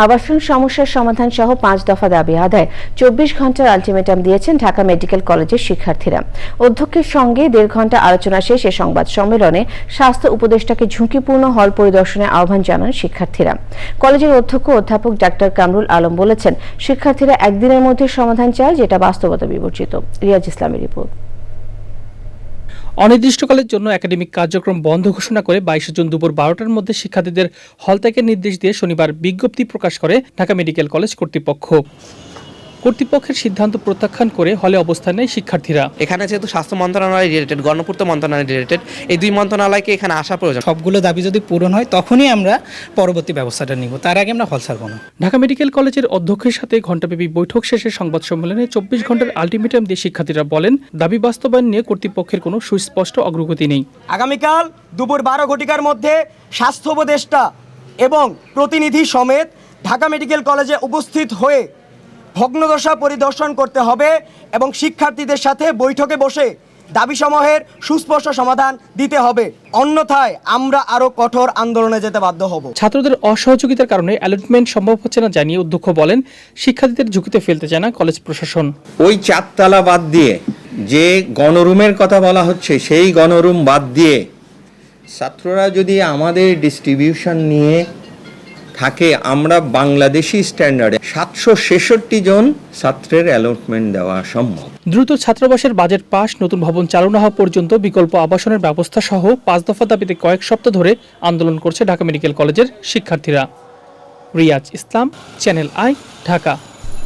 আবাসন সমস্যার সমাধান সহ পাঁচ দফা দাবি আদায়। চব্বিশ ঘণ্টার আলটিমেটাম দিয়েছেন ঢাকা মেডিকেল কলেজের শিক্ষার্থীরা। অধ্যক্ষের সঙ্গে দেড় ঘণ্টা আলোচনা শেষে সংবাদ সম্মেলনে স্বাস্থ্য উপদেষ্টাকে ঝুঁকিপূর্ণ হল পরিদর্শনে আহ্বান জানান শিক্ষার্থীরা। কলেজের অধ্যক্ষ অধ্যাপক ডাক্তার কামরুল আলম বলেছেন, শিক্ষার্থীরা একদিনের মধ্যে সমাধান চায়, যেটা বাস্তবতা বিবর্জিত। রিয়াজ ইসলামের রিপোর্ট। অনির্দিষ্টকালের জন্য একাডেমিক কার্যক্রম বন্ধ ঘোষণা করে বাইশে জুন দুপুর বারোটার মধ্যে শিক্ষার্থীদের হল নির্দেশ দিয়ে শনিবার বিজ্ঞপ্তি প্রকাশ করে ঢাকা মেডিকেল কলেজ কর্তৃপক্ষ। কর্তৃপক্ষের সিদ্ধান্ত প্রত্যাখ্যান করে হলে অবস্থান নেয় শিক্ষার্থীরা। এখানে যেহেতু স্বাস্থ্য মন্ত্রণালয় রিলেটেড গণপূর্ত মন্ত্রণালয় রিলেটেড এই দুই মন্ত্রণালয়কে এখানে আসা প্রয়োজন। সবগুলো দাবি যদি পূরণ হয় তখনই আমরা পরবর্তী ব্যবস্থাটা নিব। তার আগে আমরা হল ছাড়বো না ঢাকা মেডিকেল কলেজের অধ্যক্ষের সাথে ঘণ্টাব্যাপী বৈঠক শেষে সংবাদ সম্মেলনে চব্বিশ ঘণ্টার আলটিমেটাম দিয়ে শিক্ষার্থীরা বলেন দাবি বাস্তবায়ন নিয়ে কর্তৃপক্ষের কোনো সুস্পষ্ট অগ্রগতি নেই। আগামীকাল দুপুর বারো ঘটিকার মধ্যে স্বাস্থ্য উপদেষ্টা এবং প্রতিনিধি সমেত ঢাকা মেডিকেল কলেজে উপস্থিত হয়ে ভগ্নদশা পরিদর্শন করতে হবে এবং শিক্ষার্থীদের সাথে বৈঠকে বসে দাবিসমূহের সুস্পষ্ট সমাধান দিতে হবে। অন্যথায় আমরা আরও কঠোর আন্দোলনে যেতে বাধ্য হব। ছাত্রদের অসহযোগিতার কারণে অ্যালটমেন্ট সম্ভব হচ্ছে না জানিয়ে অধ্যক্ষ বলেন শিক্ষার্থীদের ঝুঁকিতে ফেলতে চায় না কলেজ প্রশাসন। ওই চারতলা বাদ দিয়ে যে গণরুমের কথা বলা হচ্ছে সেই গণরুম বাদ দিয়ে ছাত্ররা যদি আমাদের ডিস্ট্রিবিউশন নিয়ে থাকে আমরা বাংলাদেশি স্ট্যান্ডার্ডে সাতশো ছেষট্টি জন ছাত্রের অ্যালটমেন্ট দেওয়া সম্ভব। দ্রুত ছাত্রাবাসের বাজেট পাশ নতুন ভবন চালু না হওয়া পর্যন্ত বিকল্প আবাসনের ব্যবস্থা সহ পাঁচ দফা দাবিতে কয়েক সপ্তাহ ধরে আন্দোলন করছে ঢাকা মেডিকেল কলেজের শিক্ষার্থীরা। Riaz Islam, channel I, Dhaka.